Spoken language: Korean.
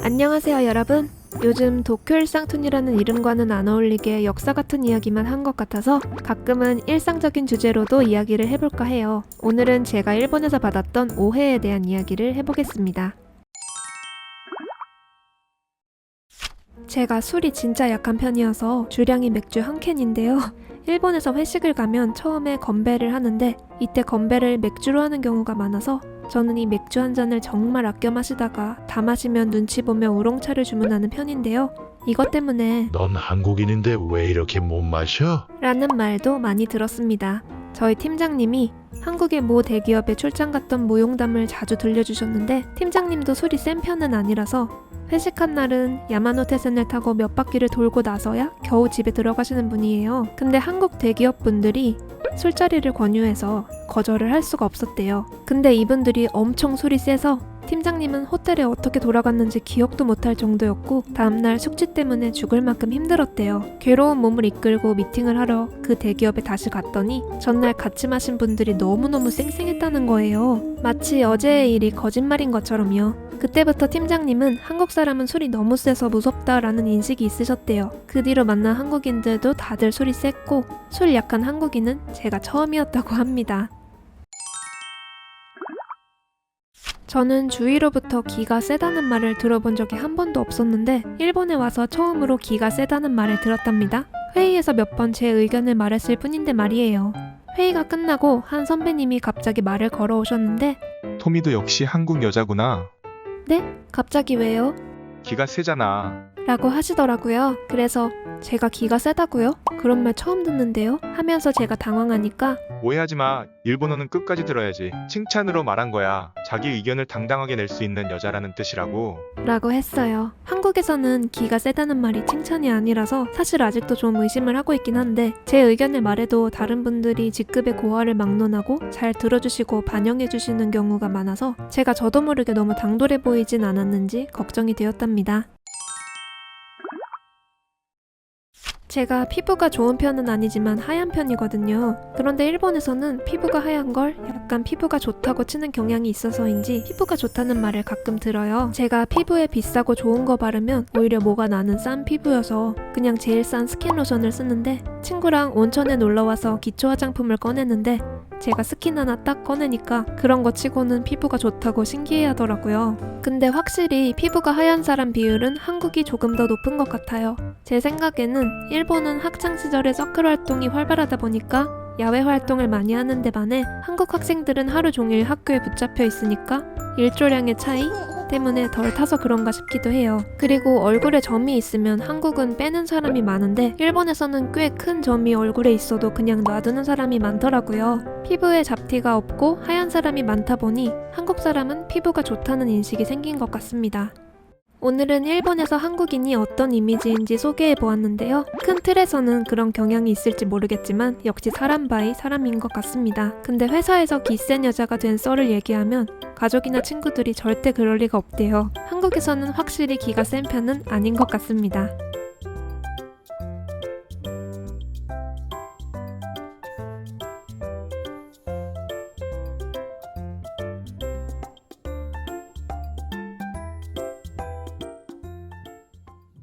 안녕하세요 여러분. 요즘 도쿄 일상툰이라는 이름과는 안 어울리게 역사 같은 이야기만 한 것 같아서 가끔은 일상적인 주제로도 이야기를 해볼까 해요. 오늘은 제가 일본에서 받았던 오해에 대한 이야기를 해보겠습니다. 제가 술이 진짜 약한 편이어서 주량이 맥주 한 캔인데요 일본에서 회식을 가면 처음에 건배를 하는데 이때 건배를 맥주로 하는 경우가 많아서 저는 이 맥주 한 잔을 정말 아껴 마시다가 다 마시면 눈치 보며 우롱차를 주문하는 편인데요. 이것 때문에 넌 한국인인데 왜 이렇게 못 마셔? 라는 말도 많이 들었습니다. 저희 팀장님이 한국의 모 대기업에 출장 갔던 모용담을 자주 들려주셨는데 팀장님도 술이 센 편은 아니라서 회식한 날은 야마노테센을 타고 몇 바퀴를 돌고 나서야 겨우 집에 들어가시는 분이에요. 근데 한국 대기업 분들이 술자리를 권유해서 거절을 할 수가 없었대요. 근데 이분들이 엄청 술이 세서 팀장님은 호텔에 어떻게 돌아갔는지 기억도 못할 정도였고 다음날 숙취 때문에 죽을 만큼 힘들었대요. 괴로운 몸을 이끌고 미팅을 하러 그 대기업에 다시 갔더니 전날 같이 마신 분들이 너무너무 쌩쌩했다는 거예요. 마치 어제의 일이 거짓말인 것처럼요. 그때부터 팀장님은 한국 사람은 술이 너무 세서 무섭다라는 인식이 있으셨대요. 그 뒤로 만난 한국인들도 다들 술이 셌고 술 약한 한국인은 제가 처음이었다고 합니다. 저는 주위로부터 기가 세다는 말을 들어본 적이 한 번도 없었는데 일본에 와서 처음으로 기가 세다는 말을 들었답니다. 회의에서 몇 번 제 의견을 말했을 뿐인데 말이에요. 회의가 끝나고 한 선배님이 갑자기 말을 걸어오셨는데 토미도 역시 한국 여자구나. 갑자기 왜요? 기가 세잖아. 라고 하시더라고요. 그래서 제가 기가 세다고요? 그런 말 처음 듣는데요? 하면서 제가 당황하니까 오해하지 마. 일본어는 끝까지 들어야지. 칭찬으로 말한 거야. 자기 의견을 당당하게 낼 수 있는 여자라는 뜻이라고. 라고 했어요. 한국에서는 기가 세다는 말이 칭찬이 아니라서 사실 아직도 좀 의심을 하고 있긴 한데 제 의견을 말해도 다른 분들이 직급의 고하를 막론하고 잘 들어주시고 반영해주시는 경우가 많아서 제가 저도 모르게 너무 당돌해 보이진 않았는지 걱정이 되었답니다. 제가 피부가 좋은 편은 아니지만 하얀 편이거든요. 그런데 일본에서는 피부가 하얀 걸 약간 피부가 좋다고 치는 경향이 있어서인지 피부가 좋다는 말을 가끔 들어요. 제가 피부에 비싸고 좋은 거 바르면 오히려 뭐가 나는 싼 피부여서 그냥 제일 싼 스킨 로션을 쓰는데 친구랑 온천에 놀러 와서 기초 화장품을 꺼내는데 제가 스킨 하나 딱 꺼내니까 그런 거 치고는 피부가 좋다고 신기해 하더라고요. 근데 확실히 피부가 하얀 사람 비율은 한국이 조금 더 높은 것 같아요. 제 생각에는 일본은 학창 시절에 서클 활동이 활발하다 보니까 야외 활동을 많이 하는 데 반해 한국 학생들은 하루 종일 학교에 붙잡혀 있으니까 일조량의 차이 때문에 덜 타서 그런가 싶기도 해요. 그리고 얼굴에 점이 있으면 한국은 빼는 사람이 많은데 일본에서는 꽤 큰 점이 얼굴에 있어도 그냥 놔두는 사람이 많더라고요. 피부에 잡티가 없고 하얀 사람이 많다 보니 한국 사람은 피부가 좋다는 인식이 생긴 것 같습니다. 오늘은 일본에서 한국인이 어떤 이미지인지 소개해 보았는데요. 큰 틀에서는 그런 경향이 있을지 모르겠지만 역시 사람 바이 사람인 것 같습니다. 근데 회사에서 기센 여자가 된 썰을 얘기하면 가족이나 친구들이 절대 그럴 리가 없대요. 한국에서는 확실히 기가 센 편은 아닌 것 같습니다.